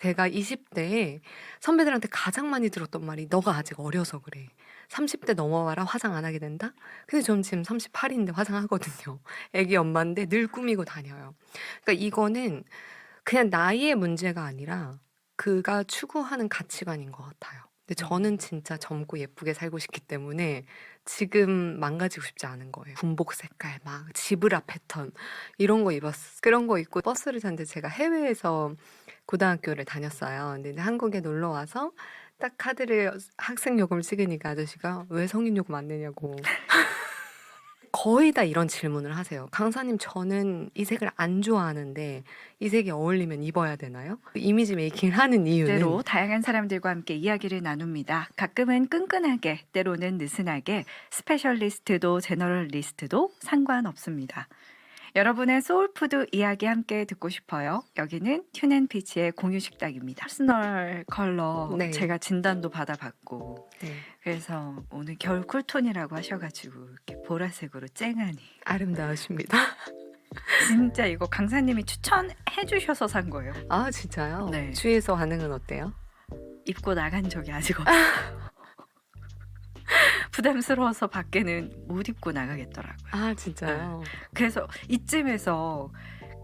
제가 20 대에 선배들한테 가장 많이 들었던 말이 "너가 아직 어려서 그래. 30 대 넘어봐라 화장 안 하게 된다." 근데 저는 지금 38 인데 화장하거든요. 애기 엄마인데 늘 꾸미고 다녀요. 그러니까 이거는 그냥 나이의 문제가 아니라 그가 추구하는 가치관인 것 같아요. 근데 음. 저는 진짜 젊고 예쁘게 살고 싶기 때문에 지금 망가지고 싶지 않은 거예요. 군복 색깔 막 지브라 패턴 이런 거 입었 그런 거 입고 버스를 탔는데 제가 해외에서 고등학교를 다녔어요. 근데 이제 한국에 놀러 와서 딱 카드를 학생 요금을 찍으니까 아저씨가 "왜 성인 요금 안 내냐."고. 거의 다 이런 질문을 하세요. "강사님 저는 이 색을 안 좋아하는데 이 색이 어울리면 입어야 되나요?" 이미지 메이킹을 하는 이유는 때로 다양한 사람들과 함께 이야기를 나눕니다. 가끔은 끈끈하게, 때로는 느슨하게, 스페셜리스트도 제너럴리스트도 상관없습니다. 여러분의 소울푸드 이야기 함께 듣고 싶어요. 여기는 튜앤피치의 공유식탁입니다. 퍼스널 컬러 네. 제가 진단도 받아봤고 네. 그래서 오늘 겨울 쿨톤이라고 하셔가지고 이렇게 보라색으로 쨍하니 아름다우십니다. 진짜 이거 강사님이 추천해 주셔서 산 거예요. 아 진짜요? 네. 주위에서 반응은 어때요? 입고 나간 적이 아직 없어요. 부담스러워서 밖에는 못 입고 나가겠더라고요. 아 진짜요? 그래서 이쯤에서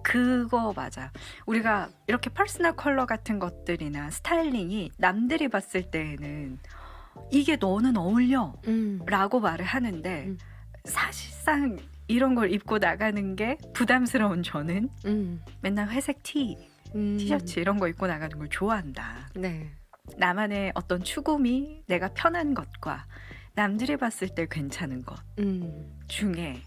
그거 맞아. 우리가 이렇게 퍼스널 컬러 같은 것들이나 스타일링이 남들이 봤을 때에는 이게 너는 어울려 음. 라고 말을 하는데 음. 사실상 이런 걸 입고 나가는 게 부담스러운 저는 음. 맨날 회색 티, 음. 티셔츠 이런 거 입고 나가는 걸 좋아한다. 네. 나만의 어떤 추구미, 내가 편한 것과 남들이 봤을 때 괜찮은 것 음. 중에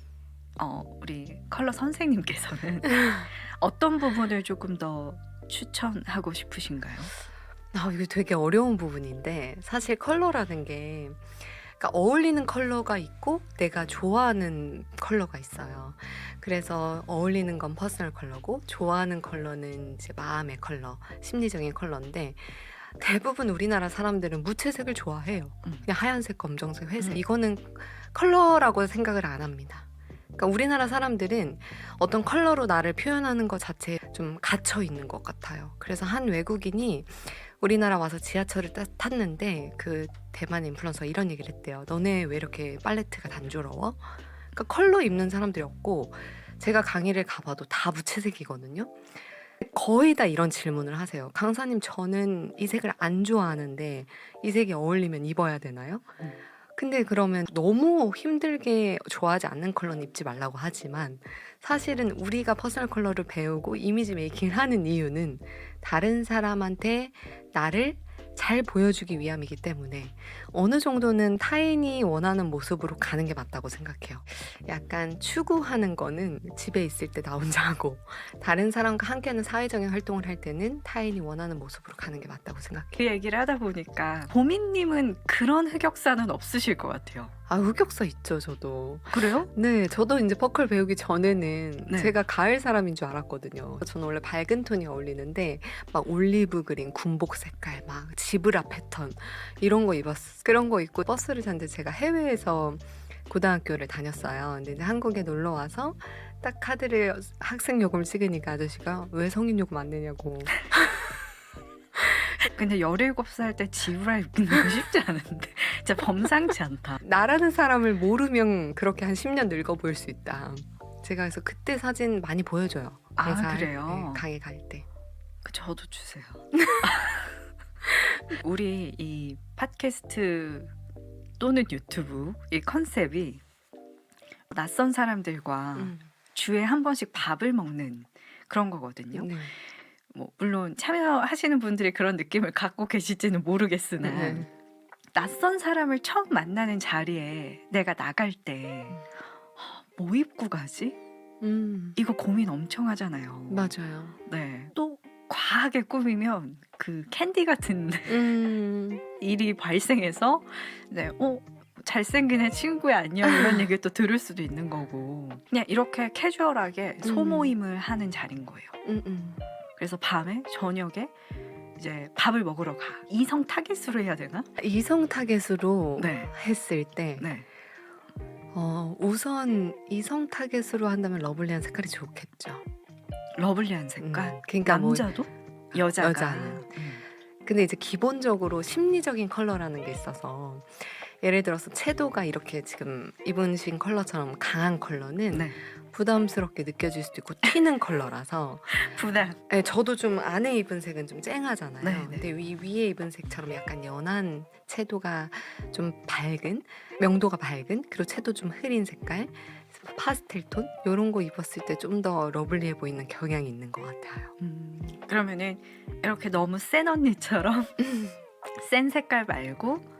어, 우리 컬러 선생님께서는 어떤 부분을 조금 더 추천하고 싶으신가요? 아 이거 되게 어려운 부분인데 사실 컬러라는 게 그러니까 어울리는 컬러가 있고 내가 좋아하는 컬러가 있어요. 그래서 어울리는 건 퍼스널 컬러고 좋아하는 컬러는 이제 마음의 컬러, 심리적인 컬러인데 대부분 우리나라 사람들은 무채색을 좋아해요. 음. 그냥 하얀색, 검정색, 회색. 음. 이거는 컬러라고 생각을 안 합니다. 그러니까 우리나라 사람들은 어떤 컬러로 나를 표현하는 것 자체에 좀 갇혀 있는 것 같아요. 그래서 한 외국인이 우리나라 와서 지하철을 따- 탔는데 그 대만 인플루언서가 이런 얘기를 했대요. 너네 왜 이렇게 팔레트가 단조로워? 그러니까 컬러 입는 사람들이 없고 제가 강의를 가봐도 다 무채색이거든요. 거의 다 이런 질문을 하세요. 강사님 저는 이 색을 안 좋아하는데 이 색이 어울리면 입어야 되나요? 음. 근데 그러면 너무 힘들게 좋아하지 않는 컬러는 입지 말라고 하지만 사실은 우리가 퍼스널 컬러를 배우고 이미지 메이킹을 하는 이유는 다른 사람한테 나를 잘 보여주기 위함이기 때문에 어느 정도는 타인이 원하는 모습으로 가는 게 맞다고 생각해요. 약간 추구하는 거는 집에 있을 때 나 혼자 하고 다른 사람과 함께하는 사회적인 활동을 할 때는 타인이 원하는 모습으로 가는 게 맞다고 생각해요. 그 얘기를 하다 보니까 보미님은 그런 흑역사는 없으실 것 같아요. 아 흑역사 있죠 저도. 그래요? 네, 저도 이제 퍼클 배우기 전에는 네. 제가 가을 사람인 줄 알았거든요. 저는 원래 밝은 톤이 어울리는데 막 올리브 그린, 군복 색깔, 막 지브라 패턴 이런 거 입었 그런 거 입고 버스를 탔는데 제가 해외에서 고등학교를 다녔어요. 근데 이제 한국에 놀러 와서 딱 카드를 학생 요금을 찍으니까 아저씨가 왜 성인 요금 안 내냐고. 근데 17살 때 지브라 입는 거 쉽지 않은데 진짜 범상치 않다. 나라는 사람을 모르면 그렇게 한 10년 늙어 보일 수 있다. 제가 그래서 그때 사진 많이 보여줘요. 아, 그래요? 때, 강의 갈 때. 그 저도 주세요. 우리 이 팟캐스트 또는 유튜브 이 컨셉이 낯선 사람들과 음. 주에 한 번씩 밥을 먹는 그런 거거든요. 네. 뭐 물론 참여하시는 분들이 그런 느낌을 갖고 계실지는 모르겠으나 네. 낯선 사람을 처음 만나는 자리에 내가 나갈 때 뭐 입고 가지? 음. 이거 고민 엄청 하잖아요. 맞아요. 네. 또 과하게 꾸미면 그 캔디 같은 음. 일이 발생해서 네, 어 잘생긴 애 친구야 안녕 이런 얘기 또 들을 수도 있는 거고 그냥 이렇게 캐주얼하게 소모임을 하는 자리인 거예요. 음, 음. 그래서 밤에 저녁에 이제 밥을 먹으러 가. 이성 타깃으로 해야 되나? 이성 타겟으로 네. 했을 때 네. 어, 우선 이성 타겟으로 한다면 러블리한 색깔이 좋겠죠. 러블리한 색깔. 음, 그러니까 뭐 남자도? 여자가 여자는. 음. 근데 이제 기본적으로 심리적인 컬러라는 게 있어서 예를 들어서 채도가 이렇게 지금 입으신 컬러처럼 강한 컬러는 네. 부담스럽게 느껴질 수도 있고 튀는 컬러라서 부담. 네, 저도 좀 안에 입은 색은 좀 쨍하잖아요. 네, 네. 근데 위, 위에 입은 색처럼 약간 연한 채도가 좀 밝은 명도가 밝은 그리고 채도 좀 흐린 색깔 파스텔 톤 이런 거 입었을 때 좀 더 러블리해 보이는 경향이 있는 것 같아요. 음, 그러면은 이렇게 너무 센 언니처럼 센 색깔 말고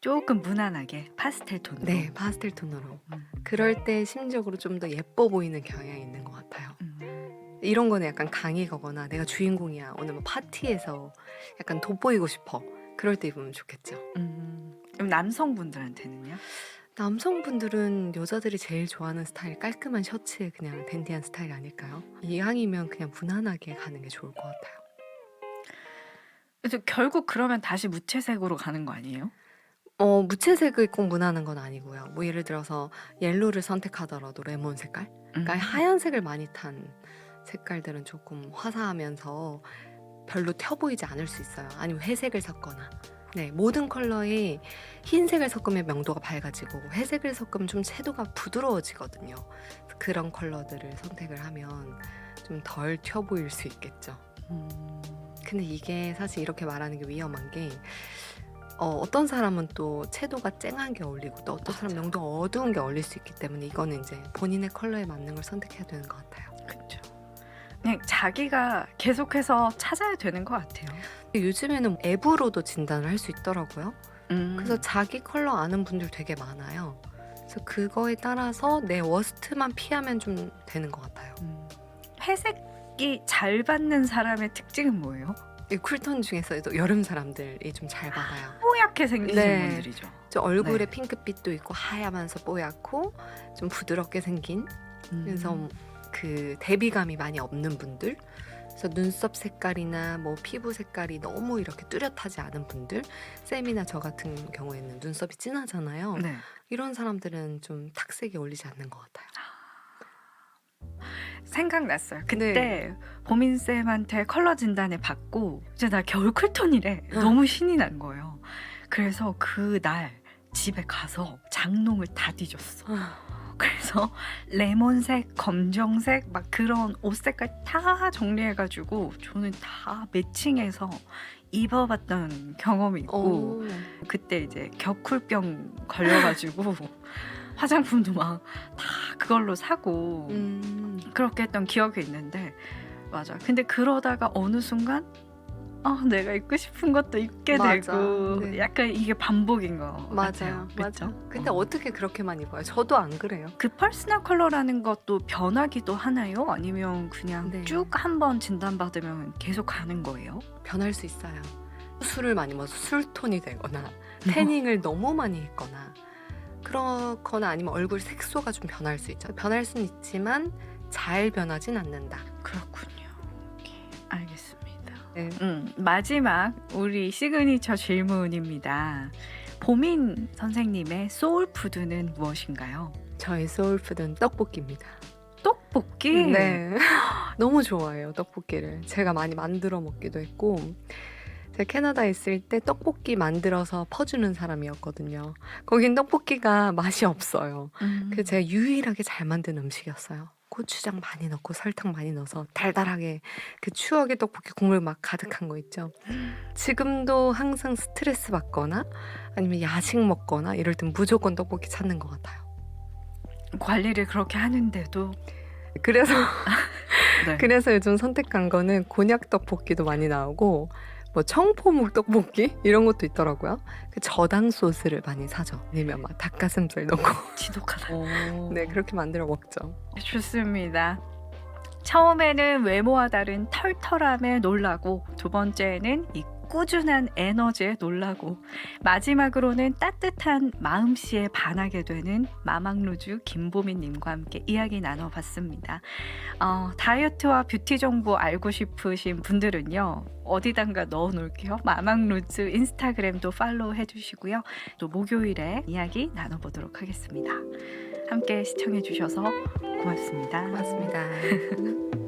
조금 무난하게 파스텔 톤으로. 네, 파스텔 톤으로. 음. 그럴 때 심적으로 좀 더 예뻐 보이는 경향이 있는 것 같아요. 음. 이런 거는 약간 강의 거거나 내가 주인공이야. 오늘 뭐 파티에서 약간 돋보이고 싶어. 그럴 때 입으면 좋겠죠. 음. 그럼 남성분들한테는요? 남성분들은 여자들이 제일 좋아하는 스타일 깔끔한 셔츠에 그냥 댄디한 스타일 아닐까요? 이왕이면 그냥 무난하게 가는 게 좋을 것 같아요. 그래서 결국 그러면 다시 무채색으로 가는 거 아니에요? 어, 무채색이 꼭 무난한 건 아니고요. 뭐 예를 들어서 옐로를 선택하더라도 레몬 색깔? 그러니까 음. 하얀색을 많이 탄 색깔들은 조금 화사하면서 별로 튀어 보이지 않을 수 있어요. 아니면 회색을 섞거나. 네, 모든 컬러에 흰색을 섞으면 명도가 밝아지고 회색을 섞으면 좀 채도가 부드러워지거든요. 그래서 그런 컬러들을 선택을 하면 좀 덜 튀어 보일 수 있겠죠. 음. 근데 이게 사실 이렇게 말하는 게 위험한 게 어, 어떤 사람은 또 채도가 쨍한 게 어울리고 또 어떤 사람 맞아. 명도가 어두운 게 어울릴 수 있기 때문에 이거는 이제 본인의 컬러에 맞는 걸 선택해야 되는 것 같아요. 그렇죠. 그냥 자기가 계속해서 찾아야 되는 것 같아요. 요즘에는 앱으로도 진단을 할 수 있더라고요. 음. 그래서 자기 컬러 아는 분들 되게 많아요. 그래서 그거에 따라서 내 워스트만 피하면 좀 되는 것 같아요. 음. 회색이 잘 받는 사람의 특징은 뭐예요? 이 쿨톤 중에서도 여름 사람들이 좀 잘 받아요. 뽀얗게 생기신 네. 분들이죠. 좀 얼굴에 네. 핑크빛도 있고 하얗면서 뽀얗고 좀 부드럽게 생긴 그래서 음. 그 대비감이 많이 없는 분들 그래서 눈썹 색깔이나 뭐 피부 색깔이 너무 이렇게 뚜렷하지 않은 분들 쌤이나 저 같은 경우에는 눈썹이 진하잖아요 네. 이런 사람들은 좀 탁색이 어울리지 않는 것 같아요 생각났어요. 그때 네. 보민 쌤한테 컬러 진단을 받고 이제 나 겨울 쿨톤이래. 어. 너무 신이 난 거예요. 그래서 그 날 집에 가서 장롱을 다 뒤졌어. 그래서 레몬색, 검정색 막 그런 옷 색깔 다 정리해가지고 저는 다 매칭해서 입어봤던 경험이 있고 오. 그때 이제 격쿨병 걸려가지고 화장품도 막 다 그걸로 사고 음. 그렇게 했던 기억이 있는데 맞아. 근데 그러다가 어느 순간 아 내가 입고 싶은 것도 입게 맞아. 되고 네. 약간 이게 반복인 거 맞아요 같아요. 맞아? 근데 어. 어떻게 그렇게만 입어요 저도 안 그래요 그 퍼스널 컬러라는 것도 변하기도 하나요? 아니면 그냥 네. 쭉 한번 진단받으면 계속 가는 거예요? 변할 수 있어요 술을 많이 먹어서 술톤이 되거나 태닝을 너무 많이 했거나 그렇거나 아니면 얼굴 색소가 좀 변할 수 있죠. 변할 수는 있지만 잘 변하진 않는다. 그렇군요. 오케이, 알겠습니다. 네. 음, 마지막 우리 시그니처 질문입니다. 보민 선생님의 소울푸드는 무엇인가요? 저의 소울푸드는 떡볶이입니다. 떡볶이. 네. 너무 좋아해요, 떡볶이를. 제가 많이 만들어 먹기도 했고 제가 캐나다에 있을 때 떡볶이 만들어서 퍼주는 사람이었거든요. 거긴 떡볶이가 맛이 없어요. 음. 그래서 제가 유일하게 잘 만든 음식이었어요. 고추장 많이 넣고 설탕 많이 넣어서 달달하게 그 추억의 떡볶이 국물 막 가득한 거 있죠. 지금도 항상 스트레스 받거나 아니면 야식 먹거나 이럴 땐 무조건 떡볶이 찾는 것 같아요. 관리를 그렇게 하는데도 그래서 네. 그래서 요즘 선택한 거는 곤약 떡볶이도 많이 나오고 뭐 청포묵 떡볶이 이런 것도 있더라고요. 그 저당 소스를 많이 사죠. 아니면 막 닭가슴살 넣고 지독하다. 네 그렇게 만들어 먹죠. 좋습니다. 처음에는 외모와 다른 털털함에 놀라고 두 번째는 이 꾸준한 에너지에 놀라고 마지막으로는 따뜻한 마음씨에 반하게 되는 마망루즈 김보민님과 함께 이야기 나눠봤습니다. 어, 다이어트와 뷰티 정보 알고 싶으신 분들은요 어디단가 넣어놓을게요. 마망루즈 인스타그램도 팔로우 해주시고요. 또 목요일에 이야기 나눠보도록 하겠습니다. 함께 시청해주셔서 고맙습니다. 맞습니다.